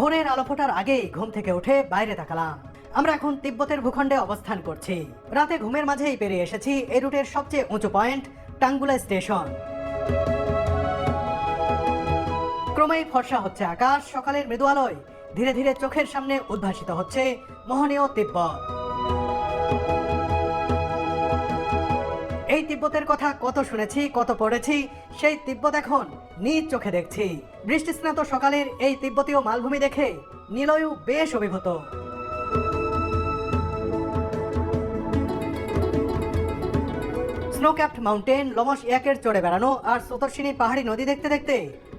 ভোরের আলো ফোটার আগেই ঘুম থেকে উঠে বাইরে তাকালাম। আমরা এখন তিব্বতের ভূখণ্ডে অবস্থান করছি। রাতে ঘুমের মাঝেই পেরিয়ে এসেছি এই রুটের সবচেয়ে উঁচু পয়েন্ট, টাঙ্গুলা স্টেশন। ক্রমেই ফর্সা হচ্ছে আকাশ, সকালের মৃদু আলোয় ধীরে ধীরে চোখের সামনে উদ্ভাসিত হচ্ছে মোহনীয় তিব্বত। তিব্বতের কথা কত শুনেছি, কত পড়েছি, সেই তিব্বত এখন নিজ চোখে দেখছি। বৃষ্টিস্নাত সকালের এই তিব্বতীয় মালভূমি দেখে নিলয়ু বেশ অভিভূত। স্নোক্যাপ্ট মাউন্টেন লমস ইয়াকের চড়ে বেড়ানো আর সোতর্ষিনী পাহাড়ি নদী দেখতে দেখতে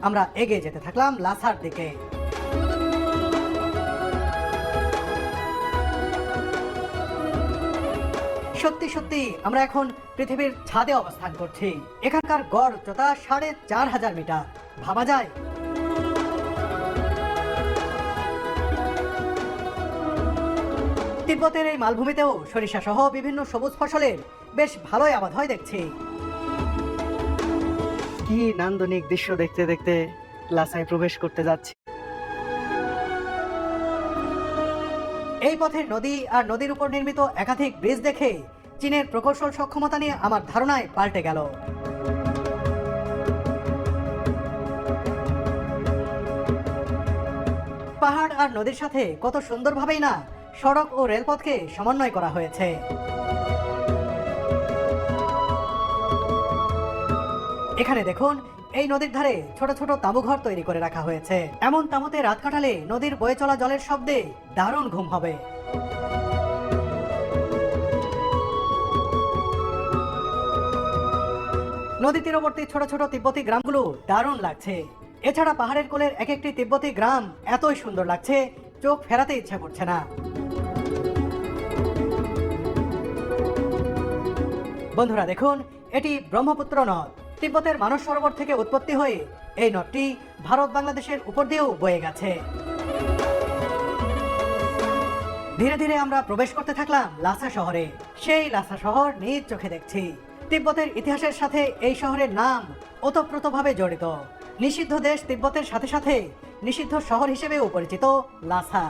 আমরা এগিয়ে যেতে থাকলাম লাসার দিকে। সত্যি সত্যি, আমরা এখন পৃথিবীর ছাদে অবস্থান করছি। এখানকার গড় উচ্চতা সাড়ে চার হাজার মিটার। ভাবা যায়? তিব্বতের এই মালভূমিতেও সরিষা সহ বিভিন্ন সবুজ ফসলের বেশ ভালোই আবাদ হয় দেখছি। কি নান্দনিক দৃশ্য দেখতে দেখতে লাসায় প্রবেশ করতে যাচ্ছি। এই পথের নদী আর নদীর উপর নির্মিত একাধিক ব্রিজ দেখে চীনের প্রকৌশল সক্ষমতা নিয়ে আমার ধারণায় পাল্টে গেল। পাহাড় আর নদীর সাথে কত সুন্দরভাবেই না সড়ক ও রেলপথকে সমন্বয় করা হয়েছে। এখানে দেখুন এই নদীর ধারে ছোট ছোট তাঁবুঘর তৈরি করে রাখা হয়েছে। এমন তাঁবুতে রাত কাটালে নদীর বয়ে চলা জলের শব্দে দারুণ ঘুম হবে। নদী তীরবর্তী ছোট ছোট তিব্বতী গ্রামগুলো দারুণ লাগছে। এছাড়া পাহাড়ের কোলের এক একটি তিব্বতী গ্রাম এতই সুন্দর লাগছে, চোখ ফেরাতে ইচ্ছা করছে না। বন্ধুরা দেখুন, এটি ব্রহ্মপুত্র নদ। তিব্বতের মানস সরোবর থেকে উৎপত্তি হয়ে এই নদটি ভারত বাংলাদেশের উপর দিয়েও বয়ে গেছে। ধীরে ধীরে আমরা প্রবেশ করতে থাকলাম লাসা শহরে। সেই লাসা শহর নিজ চোখে দেখছি। তিব্বতের ইতিহাসের সাথে এই শহরের নাম ওতপ্রোতভাবে জড়িত। নিষিদ্ধ দেশ তিব্বতের সাথে সাথে নিষিদ্ধ শহর হিসেবেও পরিচিত লাসা।